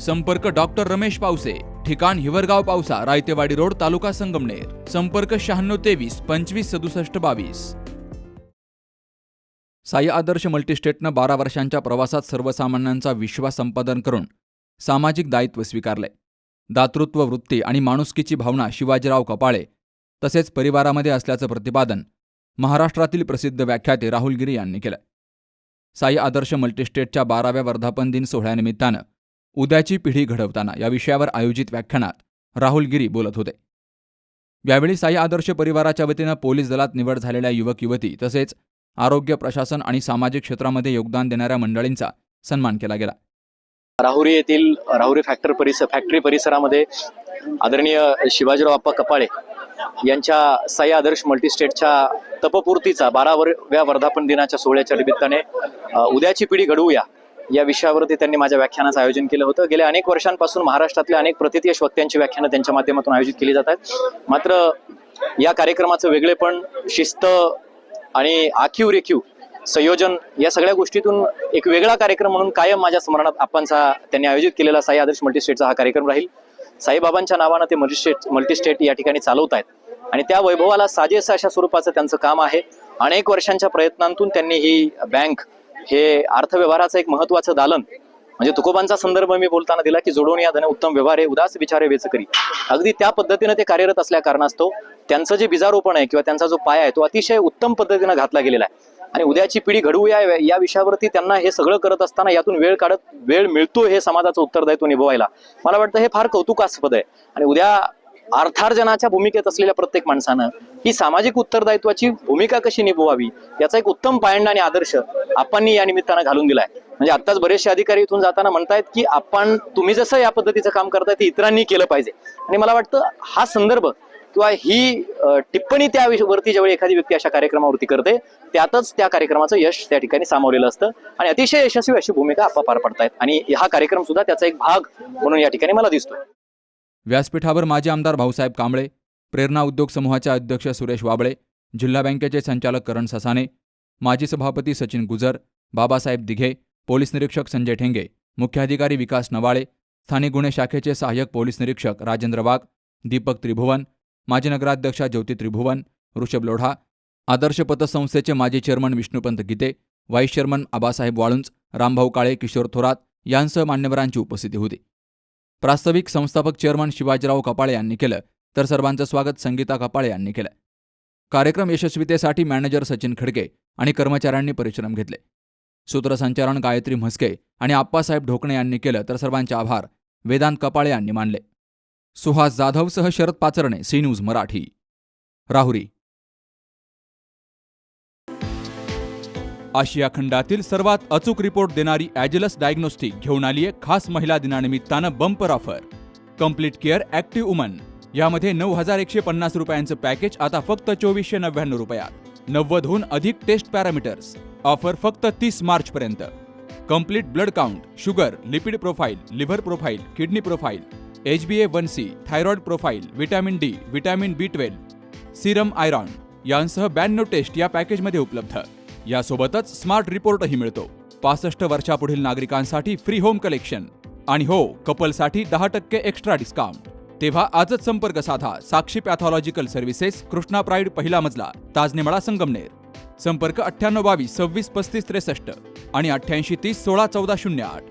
संपर्क डॉक्टर रमेश पावसे ठिकाण हिवरगाव पावसा रायतेवाडी रोड तालुका संगमनेर. संपर्क शहाण्णव तेवीस पंचवीस सदुसष्ट बावीस. साई आदर्श मल्टीस्टेटनं बारा वर्षांच्या प्रवासात सर्वसामान्यांचा विश्वास संपादन करून सामाजिक दायित्व स्वीकारले. दातृत्व वृत्ती आणि माणुसकीची भावना शिवाजीराव कपाळे तसेच परिवारामध्ये असल्याचं प्रतिपादन महाराष्ट्रातील प्रसिद्ध व्याख्याते राहुल गिरी यांनी केलं. साई आदर्श मल्टीस्टेटच्या बाराव्या वर्धापन दिन सोहळ्यानिमित्तानं उद्याची पिढी घडवताना या विषयावर आयोजित व्याख्यानात राहुल गिरी बोलत होते. यावेळी साई आदर्श परिवाराच्या वतीनं पोलीस दलात निवड झालेल्या युवक युवती तसेच आरोग्य प्रशासन आणि सामाजिक क्षेत्रामध्ये योगदान देणाऱ्या मंडळींचा सन्मान केला गेला. राहुरी येथील राहुरी फॅक्टर परिसर फॅक्टरी परिसरामध्ये आदरणीय शिवाजीराव अप्पा कपाळे यांच्या साई आदर्श मल्टीस्टेटच्या तपपूर्तीचा बाराव्या वर्धापन दिनाच्या सोहळ्याच्या निमित्ताने उद्याची पिढी घडवूया. या विषयावरती त्यांनी माझ्या व्याख्यानाचं आयोजन केलं होतं. गेल्या अनेक वर्षांपासून महाराष्ट्रातल्या अनेक प्रतिथयश वक्त्यांची व्याख्यानं त्यांच्या माध्यमातून आयोजित केली जात आहेत. मात्र या कार्यक्रमाचं वेगळेपण शिस्त आणि आखीव रेखीव संयोजन या सगळ्या गोष्टीतून एक वेगळा कार्यक्रम म्हणून कायम माझ्या स्मरणात आपणचा त्यांनी आयोजित केलेला साई आदर्श मल्टीस्टेटचा हा कार्यक्रम राहील. साईबाबांच्या नावानं ते मल्टीस्टेट मल्टीस्टेट या ठिकाणी चालवत आहेत. आणि त्या वैभवाला साजेसा अशा स्वरूपाचं त्यांचं काम आहे. अनेक वर्षांच्या प्रयत्नांतून त्यांनी ही बँक हे अर्थव्यवहाराचं एक महत्वाचं दालन. म्हणजे तुकोबांचा संदर्भ मी बोलताना दिला की जोडून या धन उत्तम व्यवहार हे उदास विचारे वेचकरी अगदी त्या पद्धतीनं ते कार्यरत असल्या कारणास्तव त्यांचं जे बीजारोपण आहे किंवा त्यांचा जो पाया आहे तो अतिशय उत्तम पद्धतीनं घातला गेलेला आहे. आणि उद्याची पिढी घडवूया या विषयावरती त्यांना हे सगळं करत असताना यातून वेळ काढत वेळ मिळतो हे समाजाचं उत्तरदायित्व निभवायला. मला वाटतं हे फार कौतुकास्पद आहे. आणि उद्या अर्थार्जनाच्या भूमिकेत असलेल्या प्रत्येक माणसानं ही सामाजिक उत्तरदायित्वाची भूमिका कशी निभवावी याचा एक उत्तम पायंडा आणि आदर्श आपण या निमित्तानं घालून दिलाय. म्हणजे आताच बरेचसे अधिकारी इथून जाताना म्हणतायत की आपण तुम्ही जसं या पद्धतीचं काम करताय ते इतरांनी केलं पाहिजे. आणि मला वाटतं हा संदर्भ किंवा ही टिप्पणी त्या वरती ज्यावेळी एखादी व्यक्ती अशा कार्यक्रमावरती करते त्यातच त्या कार्यक्रमाचं यश त्या ठिकाणी सामावलेलं असतं. आणि अतिशय यशस्वी अशी भूमिका आपा पार पडतायत. आणि हा कार्यक्रम सुद्धा त्याचा एक भाग म्हणून या ठिकाणी मला दिसतोय. व्यासपीठावर माजी आमदार भाऊसाहेब कांबळे प्रेरणा उद्योग समूहाच्या अध्यक्ष सुरेश वाबळे जिल्हा बँकेचे संचालक करण ससाने माजी सभापती सचिन गुजर बाबासाहेब दिघे पोलीस निरीक्षक संजय ठेंगे मुख्याधिकारी विकास नवाळे स्थानिक गुन्हे शाखेचे सहाय्यक पोलीस निरीक्षक राजेंद्र वाघ दीपक त्रिभुवन माजी नगराध्यक्षा ज्योती त्रिभुवन ऋषभ लोढा आदर्श पतसंस्थेचे माजी chairman Vishnupant Gite vice chairman Abasaheb Walunj Rambhau Kale Kishor Thorat यांसह मान्यवरांची उपस्थिती होती. प्रास्ताविक संस्थापक चेअरमन शिवाजीराव कपाळे यांनी केलं तर सर्वांचं स्वागत संगीता कपाळे यांनी केलं. कार्यक्रम यशस्वीतेसाठी मॅनेजर सचिन खडके आणि कर्मचाऱ्यांनी परिश्रम घेतले. सूत्रसंचालन गायत्री म्हस्के आणि आप्पासाहेब ढोकणे यांनी केलं तर सर्वांचे आभार वेदांत कपाळे यांनी मानले. सुहास जाधवसह शरद पाचरणे सी न्यूज मराठी. राहुरी. आशिया खंडातील सर्वात अचूक रिपोर्ट देणारी ॲजलस डायग्नोस्टिक घेऊन आलीये खास महिला दिनानिमित्तानं bumper offer. Complete care active woman. यामध्ये नऊ हजार एकशे पन्नास रुपयांचं पॅकेज आता फक्त चोवीसशे नव्याण्णव रुपयात. नव्वदहून अधिक टेस्ट पॅरामीटर्स. ऑफर फक्त तीस मार्चपर्यंत. Complete blood count sugar lipid profile liver profile kidney profile H B A one C thyroid profile vitamin D vitamin B twelve serum iron यांसह ब्याण्णव टेस्ट या पॅकेजमध्ये उपलब्ध. यासोबतच स्मार्ट रिपोर्टही मिळतो. पासष्ट वर्षापुढील नागरिकांसाठी फ्री होम कलेक्शन. आणि हो कपलसाठी दहा टक्के एक्स्ट्रा डिस्काउंट. तेव्हा आजच संपर्क साधा Sakshi pathological services Krishna pride पहिला मजला ताजनेमाळा संगमनेर. संपर्क अठ्ठ्याण्णव बावीस सव्वीस पस्तीस त्रेसष्ट आणि अठ्ठ्याऐंशी तीस सोळा चौदा शून्य आठ.